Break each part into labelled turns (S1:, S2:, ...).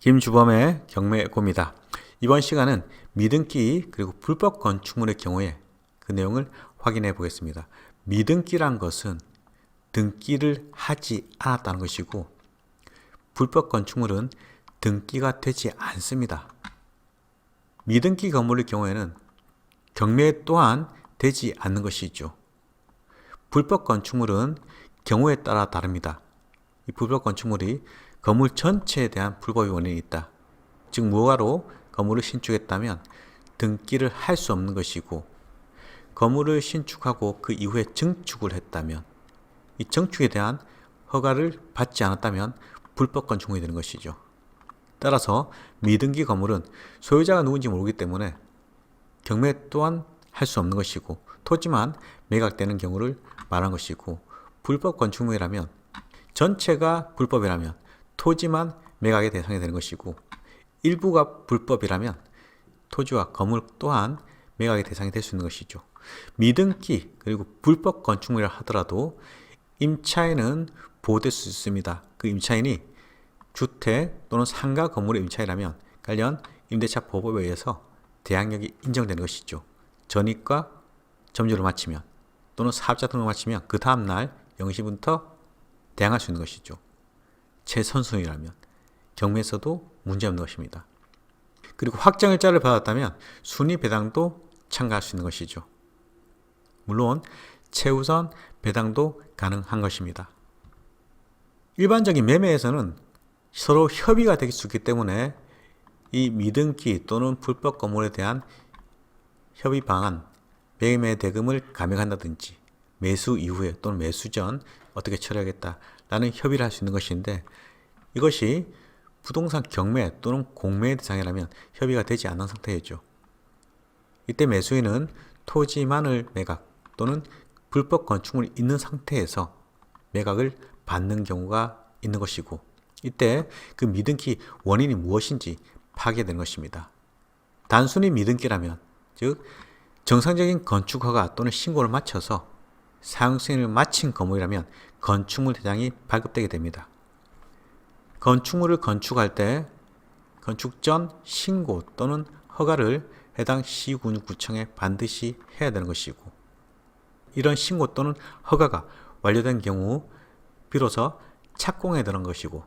S1: 김주범의 경매고입니다. 이번 시간은 미등기 그리고 불법 건축물의 경우에 그 내용을 확인해 보겠습니다. 미등기란 것은 등기를 하지 않았다는 것이고 불법 건축물은 등기가 되지 않습니다. 미등기 건물의 경우에는 경매 또한 되지 않는 것이죠. 불법 건축물은 경우에 따라 다릅니다. 이 불법 건축물이 건물 전체에 대한 불법의 원인이 있다. 즉 무허가로 건물을 신축했다면 등기를 할 수 없는 것이고 건물을 신축하고 그 이후에 증축을 했다면 이 증축에 대한 허가를 받지 않았다면 불법 건축물이 되는 것이죠. 따라서 미등기 건물은 소유자가 누군지 모르기 때문에 경매 또한 할 수 없는 것이고 토지만 매각되는 경우를 말한 것이고 불법 건축물이라면 전체가 불법이라면 토지만 매각의 대상이 되는 것이고 일부가 불법이라면 토지와 건물 또한 매각의 대상이 될 수 있는 것이죠. 미등기 그리고 불법 건축물이라 하더라도 임차인은 보호될 수 있습니다. 그 임차인이 주택 또는 상가 건물의 임차인이라면 관련 임대차 보호법에 의해서 대항력이 인정되는 것이죠. 전입과 점주를 마치면 또는 사업자 등록을 마치면 그 다음날 0시부터 대항할 수 있는 것이죠. 최선순위라면 경매에서도 문제없는 것입니다. 그리고 확정일자를 받았다면 순위 배당도 참가할 수 있는 것이죠. 물론 최우선 배당도 가능한 것입니다. 일반적인 매매에서는 서로 협의가 될수 있기 때문에 이 미등기 또는 불법 건물에 대한 협의 방안, 매매 대금을 감액한다든지 매수 이후에 또는 매수 전 어떻게 처리하겠다 라는 협의를 할 수 있는 것인데 이것이 부동산 경매 또는 공매의 대상이라면 협의가 되지 않는 상태이죠. 이때 매수인은 토지만을 매각 또는 불법 건축물이 있는 상태에서 매각을 받는 경우가 있는 것이고 이때 그 미등기 원인이 무엇인지 되는 것입니다. 단순히 미등기라면 즉 정상적인 건축허가 또는 신고를 마쳐서 승인을 마친 건물이라면 건축물 대장이 발급되게 됩니다. 건축물을 건축할 때 건축 전 신고 또는 허가를 해당 시군구청에 반드시 해야 되는 것이고 이런 신고 또는 허가가 완료된 경우 비로소 착공에 드는 것이고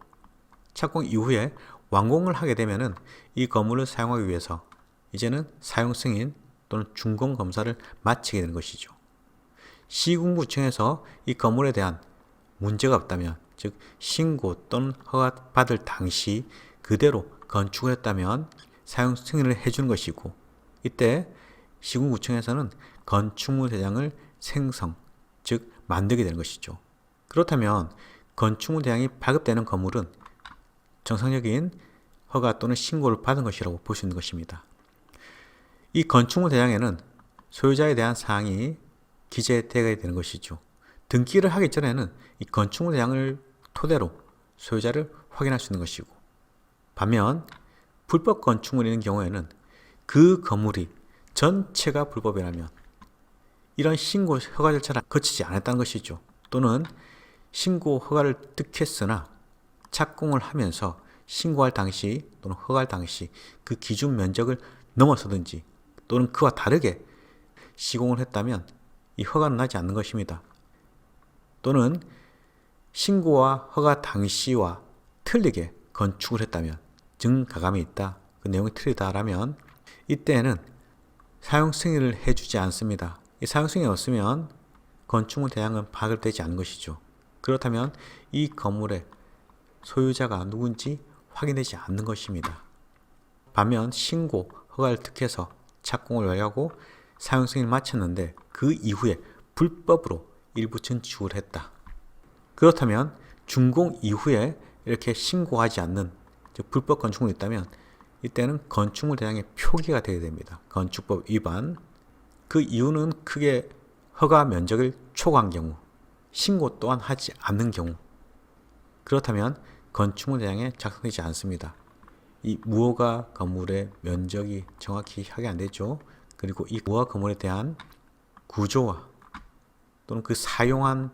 S1: 착공 이후에 완공을 하게 되면은 이 건물을 사용하기 위해서 이제는 사용 승인 또는 준공 검사를 마치게 되는 것이죠. 시군구청에서 이 건물에 대한 문제가 없다면 즉 신고 또는 허가 받을 당시 그대로 건축을 했다면 사용 승인을 해주는 것이고 이때 시군구청에서는 건축물 대장을 생성 즉 만들게 되는 것이죠. 그렇다면 건축물 대장이 발급되는 건물은 정상적인 허가 또는 신고를 받은 것이라고 볼 수 있는 것입니다. 이 건축물 대장에는 소유자에 대한 사항이 기재되게 되는 것이죠. 등기를 하기 전에는 이 건축물 대장을 토대로 소유자를 확인할 수 있는 것이고 반면 불법 건축물이 있는 경우에는 그 건물이 전체가 불법이라면 이런 신고 허가 절차를 거치지 않았다는 것이죠. 또는 신고 허가를 득했으나 착공을 하면서 신고할 당시 또는 허가할 당시 그 기준 면적을 넘어서든지 또는 그와 다르게 시공을 했다면 이 허가는 나지 않는 것입니다. 또는 신고와 허가 당시와 틀리게 건축을 했다면 증가감이 있다. 그 내용이 틀리다라면 이때는 사용 승인을 해주지 않습니다. 이 사용 승인이 없으면 건축물 대항은 발급되지 않는 것이죠. 그렇다면 이 건물의 소유자가 누군지 확인되지 않는 것입니다. 반면 신고, 허가를 득해서 착공을 완료하고 사용 승인을 마쳤는데 그 이후에 불법으로 일부 증축을 했다. 그렇다면 준공 이후에 이렇게 신고하지 않는 즉 불법 건축물이 있다면 이때는 건축물 대상의 표기가 되게 됩니다. 건축법 위반. 그 이유는 크게 허가 면적을 초과한 경우, 신고 또한 하지 않는 경우. 그렇다면 건축물 대상에 작성되지 않습니다. 이 무허가 건물의 면적이 정확히 확인 안 되죠. 그리고 이 무허가 건물에 대한 구조와 또는 그 사용한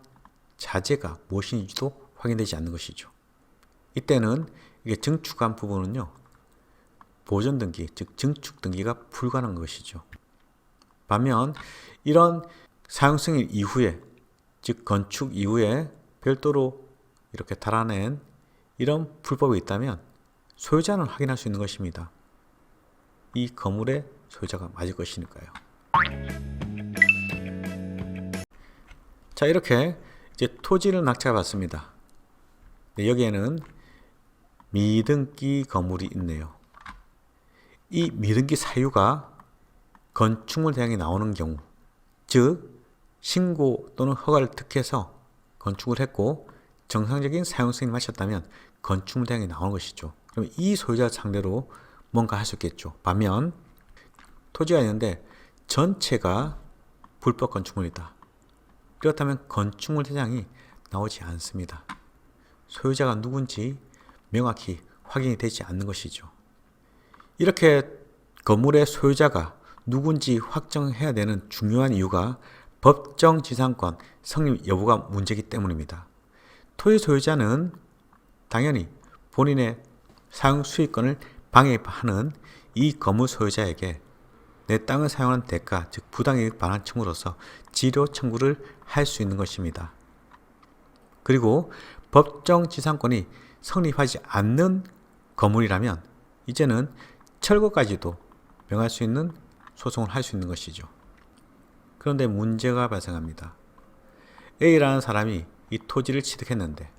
S1: 자재가 무엇인지도 확인되지 않는 것이죠. 이때는 이게 증축한 부분은요. 보존 등기, 즉 증축 등기가 불가능한 것이죠. 반면 이런 사용 승인 이후에 즉 건축 이후에 별도로 이렇게 달아낸 이런 불법이 있다면 소유자는 확인할 수 있는 것입니다. 이 건물의 소유자가 맞을 것이니까요. 자 이렇게 이제 토지를 낙찰받습니다. 네, 여기에는 미등기 건물이 있네요. 이 미등기 사유가 건축물 대항이 나오는 경우, 즉 신고 또는 허가를 득해서 건축을 했고 정상적인 사용 승인을 마쳤다면 건축물 대항이 나오는 것이죠. 그럼 이 소유자 상대로 뭔가 할 수 있겠죠. 반면 토지가 있는데 전체가 불법 건축물이다. 그렇다면 건축물 대장이 나오지 않습니다. 소유자가 누군지 명확히 확인이 되지 않는 것이죠. 이렇게 건물의 소유자가 누군지 확정해야 되는 중요한 이유가 법정 지상권 성립 여부가 문제이기 때문입니다. 토지 소유자는 당연히 본인의 사용 수익권을 방해하는 이 건물 소유자에게 내 땅을 사용한 대가, 즉 부당이익 반환 청구로서 지료 청구를 할 수 있는 것입니다. 그리고 법정 지상권이 성립하지 않는 건물이라면 이제는 철거까지도 명할 수 있는 소송을 할 수 있는 것이죠. 그런데 문제가 발생합니다. A라는 사람이 이 토지를 취득했는데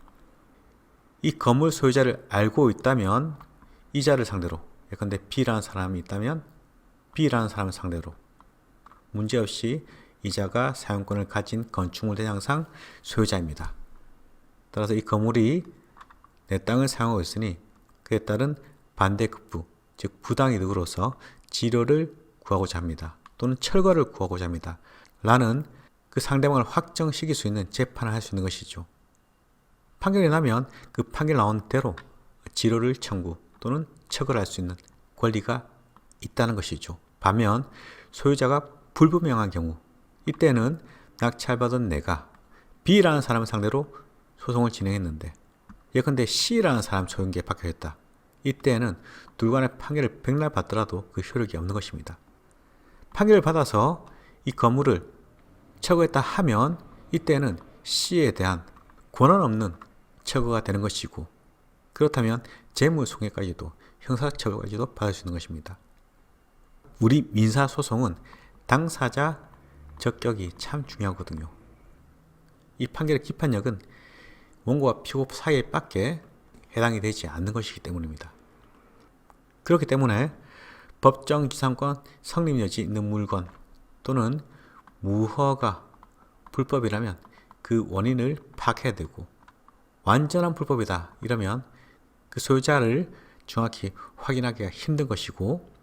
S1: 이 건물 소유자를 알고 있다면 이자를 상대로 예컨대 B라는 사람이 있다면 B라는 사람을 상대로 문제없이 이자가 사용권을 가진 건축물 대장상 소유자입니다. 따라서 이 건물이 내 땅을 사용하고 있으니 그에 따른 반대급부, 즉 부당이득으로서 지료를 구하고자 합니다. 또는 철거를 구하고자 합니다. 라는 그 상대방을 확정시킬 수 있는 재판을 할 수 있는 것이죠. 판결이 나면 그 판결 나온 대로 지료를 청구 또는 철거를 할 수 있는 권리가 있다는 것이죠. 반면 소유자가 불분명한 경우 이때는 낙찰받은 내가 B라는 사람을 상대로 소송을 진행했는데 예컨대 C라는 사람 소유인계에 박혀있다. 이때는 둘 간의 판결을 백날 받더라도 그 효력이 없는 것입니다. 판결을 받아서 이 건물을 철거했다 하면 이때는 C에 대한 권한 없는 철거가 되는 것이고 그렇다면 재물손해까지도 형사처벌까지도 받을 수 있는 것입니다. 우리 민사소송은 당사자 적격이 참 중요하거든요. 이 판결의 기판력은 원고와 피고 사이에 밖에 해당이 되지 않는 것이기 때문입니다. 그렇기 때문에 법정 지상권 성립 여지 있는 물건 또는 무허가 불법이라면 그 원인을 파악해야 되고 완전한 불법이다 이러면 그 소유자를 정확히 확인하기가 힘든 것이고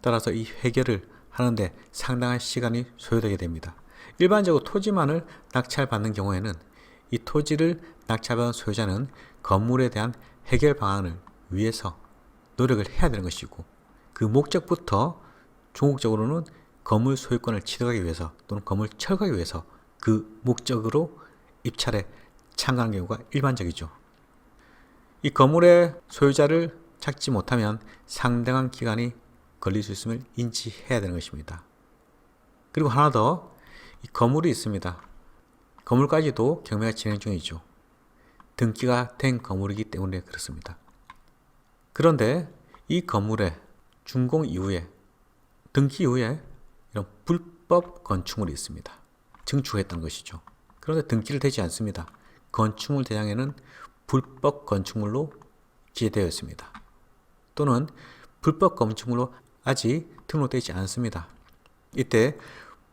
S1: 따라서 이 해결을 하는데 상당한 시간이 소요되게 됩니다. 일반적으로 토지만을 낙찰받는 경우에는 이 토지를 낙찰받은 소유자는 건물에 대한 해결 방안을 위해서 노력을 해야 되는 것이고 그 목적부터 종국적으로는 건물 소유권을 취득하기 위해서 또는 건물 철거하기 위해서 그 목적으로 입찰에 참가하는 경우가 일반적이죠. 이 건물의 소유자를 찾지 못하면 상당한 기간이 걸릴 수 있음을 인지해야 되는 것입니다. 그리고 하나 더, 이 건물이 있습니다. 건물까지도 경매가 진행 중이죠. 등기가 된 건물이기 때문에 그렇습니다. 그런데 이 건물의 준공 이후에, 등기 이후에 이런 불법 건축물이 있습니다. 증축했던 것이죠. 그런데 등기를 대지 않습니다. 건축물 대장에는 불법 건축물로 기재되어 있습니다. 또는 불법 건축물로 아직 등록되지 않습니다. 이때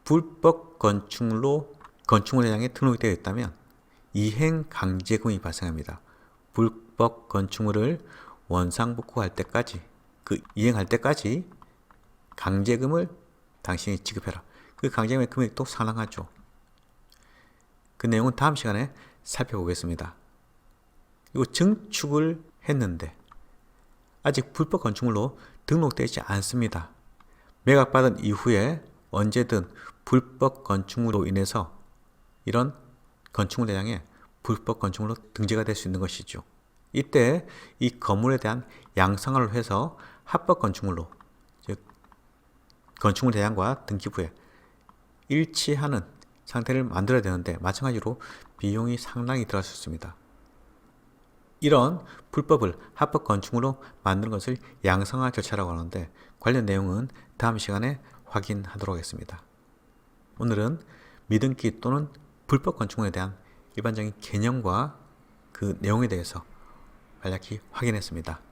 S1: 불법 건축물로 건축물에 향해 등록이 되어 있다면 이행 강제금이 발생합니다. 불법 건축물을 원상복구할 때까지 그 이행할 때까지 강제금을 당신이 지급해라. 그 강제금의 금액도 상당하죠. 그 내용은 다음 시간에 살펴보겠습니다. 그리고 증축을 했는데 아직 불법 건축물로 등록되지 않습니다. 매각받은 이후에 언제든 불법 건축물로 인해서 이런 건축물 대장에 불법 건축물로 등재가 될 수 있는 것이죠. 이때 이 건물에 대한 양성화를 해서 합법 건축물로 즉 건축물 대장과 등기부에 일치하는 상태를 만들어야 되는데 마찬가지로 비용이 상당히 들어갈 수 있습니다. 이런 불법을 합법 건축물로 만드는 것을 양성화 절차라고 하는데 관련 내용은 다음 시간에 확인하도록 하겠습니다. 오늘은 미등기 또는 불법 건축물에 대한 일반적인 개념과 그 내용에 대해서 간략히 확인했습니다.